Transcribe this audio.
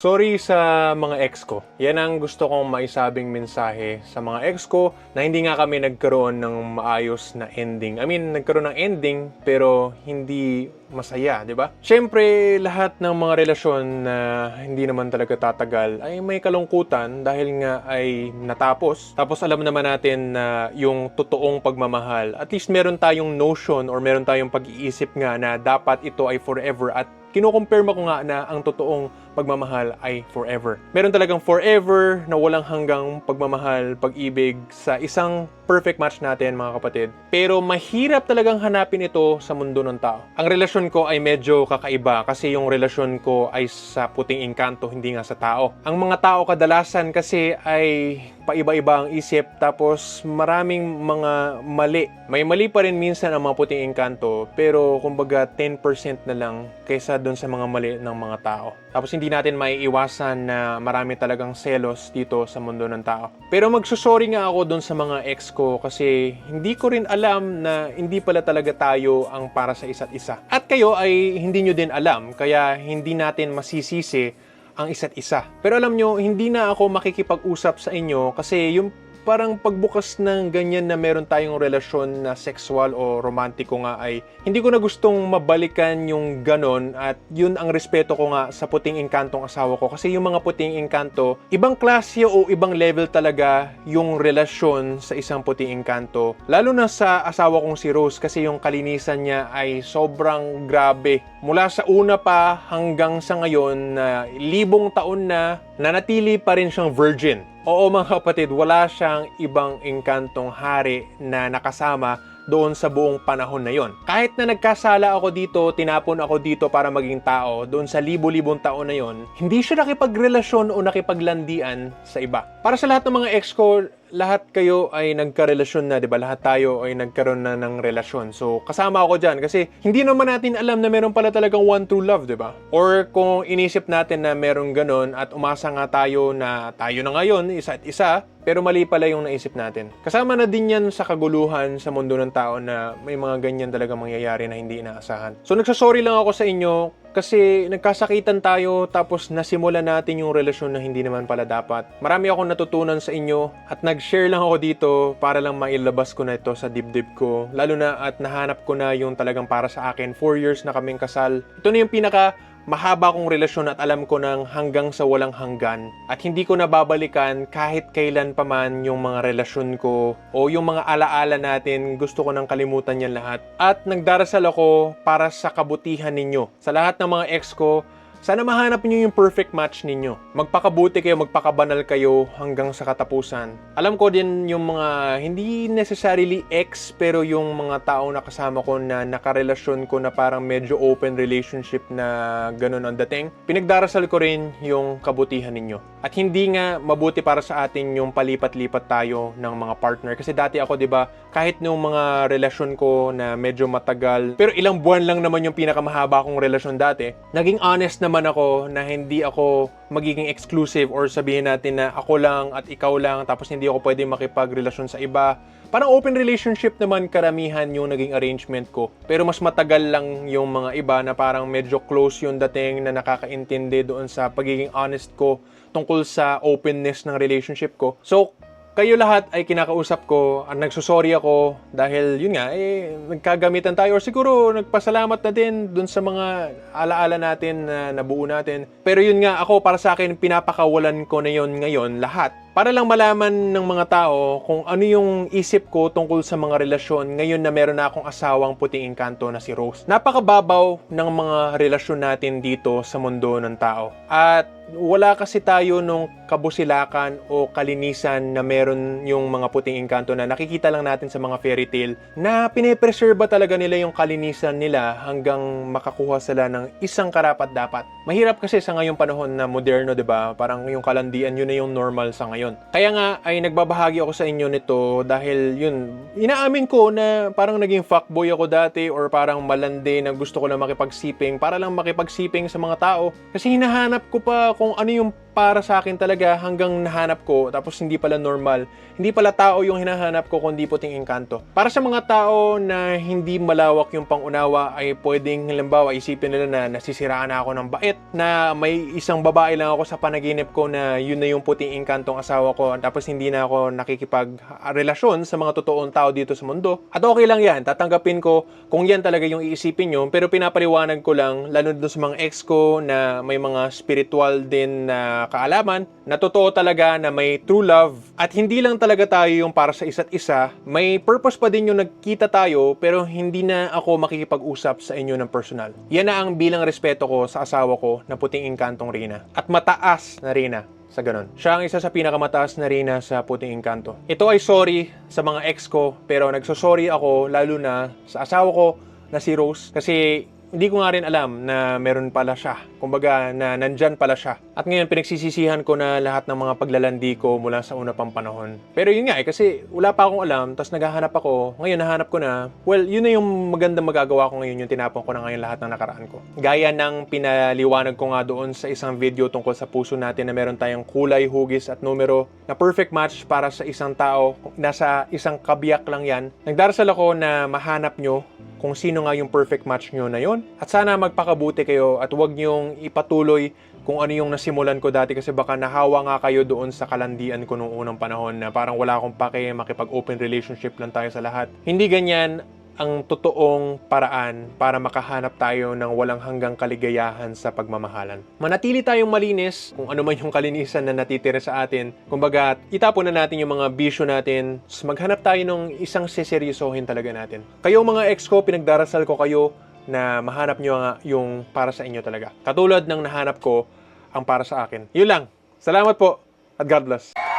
Sorry sa mga ex ko. Yan ang gusto kong maisabing mensahe sa mga ex ko na hindi nga kami nagkaroon ng maayos na ending. I mean, nagkaroon ng ending pero hindi masaya, di ba? Siyempre, lahat ng mga relasyon na hindi naman talaga tatagal ay may kalungkutan dahil nga ay natapos. Tapos alam naman natin na yung totoong pagmamahal, at least meron tayong notion or meron tayong pag-iisip nga na dapat ito ay forever at kinukumpirma ko nga na ang totoong pagmamahal ay forever. Meron talagang forever na walang hanggang pagmamahal, pag-ibig sa isang perfect match natin mga kapatid. Pero mahirap talagang hanapin ito sa mundo ng tao. Ang relasyon ko ay medyo kakaiba kasi yung relasyon ko ay sa puting engkanto, hindi nga sa tao. Ang mga tao kadalasan kasi ay paiba-iba ang isip tapos maraming mga mali. May mali pa rin minsan ang mga puting engkanto pero kumbaga 10% na lang kaysa doon sa mga mali ng mga tao. Tapos hindi natin maiiwasan na marami talagang selos dito sa mundo ng tao. Pero magsusorry nga ako doon sa mga ex ko kasi hindi ko rin alam na hindi pala talaga tayo ang para sa isa't isa. At kayo ay hindi nyo din alam kaya hindi natin masisisi ang isa't isa. Pero alam nyo, hindi na ako makikipag-usap sa inyo kasi yung parang pagbukas ng ganyan na meron tayong relasyon na sexual o romantiko nga ay hindi ko na gustong mabalikan yung ganon at yun ang respeto ko nga sa puting engkantong asawa ko. Kasi yung mga puting engkanto ibang klase o ibang level talaga yung relasyon sa isang puting engkanto. Lalo na sa asawa kong si Rose kasi yung kalinisan niya ay sobrang grabe. Mula sa una pa hanggang sa ngayon na libong taon na nanatili pa rin siyang virgin Oo mga kapatid, wala siyang ibang engkantong hari na nakasama doon sa buong panahon na yon. Kahit na nagkasala ako dito, tinapon ako dito para maging tao, doon sa libo-libong taon na yon, hindi siya nakipagrelasyon o nakipaglandian sa iba. Para sa lahat ng mga ex ko, lahat kayo ay nagkarelasyon na, 'di ba? Lahat tayo ay nagkaroon na ng relasyon. So, kasama ako diyan kasi hindi naman natin alam na meron pala talagang one true love, 'di ba? Or kung inisip natin na meron ganon at umasa nga tayo na tayo na ngayon, isa at isa, pero mali pala yung naisip natin. Kasama na din yan sa kaguluhan sa mundo ng tao na may mga ganyan talaga mangyayari na hindi inaasahan. So nagsasorry lang ako sa inyo kasi nagkasakitan tayo tapos nasimulan natin yung relasyon na hindi naman pala dapat. Marami akong natutunan sa inyo at nag-share lang ako dito para lang mailabas ko na ito sa dibdib ko. Lalo na at nahanap ko na yung talagang para sa akin. 4 years na kaming kasal. Ito na yung pinaka mahaba kong relasyon at alam ko nang hanggang sa walang hanggan. At hindi ko nababalikan kahit kailan pa man yung mga relasyon ko o yung mga alaala natin. Gusto ko nang kalimutan yan lahat. At nagdarasal ako para sa kabutihan ninyo. Sa lahat ng mga ex ko sana mahanap niyo yung perfect match ninyo. Magpakabuti kayo, magpakabanal kayo hanggang sa katapusan. Alam ko din yung mga hindi necessarily ex pero yung mga taong nakasama ko na nakarelasyon ko na parang medyo open relationship na ganun ang dating. Pinagdarasal ko rin yung kabutihan ninyo. At hindi nga mabuti para sa atin yung palipat-lipat tayo ng mga partner. Kasi dati ako, di ba, kahit nung mga relasyon ko na medyo matagal, pero ilang buwan lang naman yung pinakamahaba kong relasyon dati, naging honest naman ako na hindi ako magiging exclusive or sabihin natin na ako lang at ikaw lang tapos hindi ako pwede makipagrelasyon sa iba. Parang open relationship naman karamihan yung naging arrangement ko. Pero mas matagal lang yung mga iba na parang medyo close yung dating na nakakaintindi doon sa pagiging honest ko tungkol sa openness ng relationship ko. So, kayo lahat ay kinakausap ko at nagsusorry ako dahil yun nga, eh, nagkagamitan tayo or siguro nagpasalamat na din dun sa mga alaala natin na nabuo natin. Pero yun nga, ako para sa akin, pinapakawalan ko na yun ngayon lahat para lang malaman ng mga tao kung ano yung isip ko tungkol sa mga relasyon ngayon na meron na akong asawang puting engkanto na si Rose. Napakababaw ng mga relasyon natin dito sa mundo ng tao. At wala kasi tayo nung kabusilakan o kalinisan na meron yung mga puting engkanto na nakikita lang natin sa mga fairy tale na pinepreserba talaga nila yung kalinisan nila hanggang makakuha sila ng isang karapat dapat. Mahirap kasi sa ngayong panahon na moderno, 'di ba? Parang yung kalandian yun na yung normal sa ngayon. Kaya nga ay nagbabahagi ako sa inyo nito dahil yun, inaamin ko na parang naging fuckboy ako dati or parang malandi na gusto ko lang makipagsiping para lang makipagsiping sa mga tao. Kasi hinahanap ko pa kung ano yung para sa akin talaga hanggang nahanap ko tapos hindi pala normal. Hindi pala tao yung hinahanap ko kundi puting engkanto. Para sa mga tao na hindi malawak yung pangunawa ay pwedeng halimbawa isipin nila na nasisiraan na ako ng bait na may isang babae lang ako sa panaginip ko na yun na yung puting engkantong asawa ko tapos hindi na ako nakikipag-relasyon sa mga totoong tao dito sa mundo. At okay lang yan, tatanggapin ko kung yan talaga yung iisipin nyo pero pinapaliwanag ko lang lalo dun sa mga ex ko na may mga spiritual din na kaalaman na totoo talaga na may true love at hindi lang talaga tayo yung para sa isa't isa, may purpose pa din yung nagkita tayo pero hindi na ako makikipag-usap sa inyo ng personal. Yan na ang bilang respeto ko sa asawa ko na puting engkantong Rina. At mataas na Rina sa ganun. Siya ang isa sa pinakamataas na Rina sa puting engkanto. Ito ay sorry sa mga ex ko pero nagsosorry ako lalo na sa asawa ko na si Rose kasi hindi ko nga rin alam na meron pala siya. Kumbaga, na nandyan pala siya. At ngayon, pinagsisisihan ko na lahat ng mga paglalandi ko mula sa una pang panahon. Pero yun nga eh, kasi wala pa akong alam, tapos naghahanap ako. Ngayon, nahanap ko na. Well, yun na yung magandang magagawa ko ngayon, yung tinapon ko na ngayon lahat ng nakaraan ko. Gaya ng pinaliwanag ko nga doon sa isang video tungkol sa puso natin na meron tayong kulay, hugis at numero na perfect match para sa isang tao. Nasa isang kabiyak lang yan. Nagdarasal ako na mahanap nyo kung sino nga yung perfect match nyo na yon. At sana magpakabuti kayo at huwag nyong ipatuloy kung ano yung nasimulan ko dati kasi baka nahawa nga kayo doon sa kalandian ko noong unang panahon na parang wala akong pake makipag-open relationship lang tayo sa lahat. Hindi ganyan ang totoong paraan para makahanap tayo ng walang hanggang kaligayahan sa pagmamahalan. Manatili tayong malinis kung ano man yung kalinisan na natitira sa atin. Kumbaga, itapon na natin yung mga bisyo natin. Tapos maghanap tayo ng isang seseryosohin talaga natin. Kayo mga ex ko, pinagdarasal ko kayo na mahanap nyo nga yung para sa inyo talaga. Katulad ng nahanap ko ang para sa akin. Yun lang. Salamat po at God bless.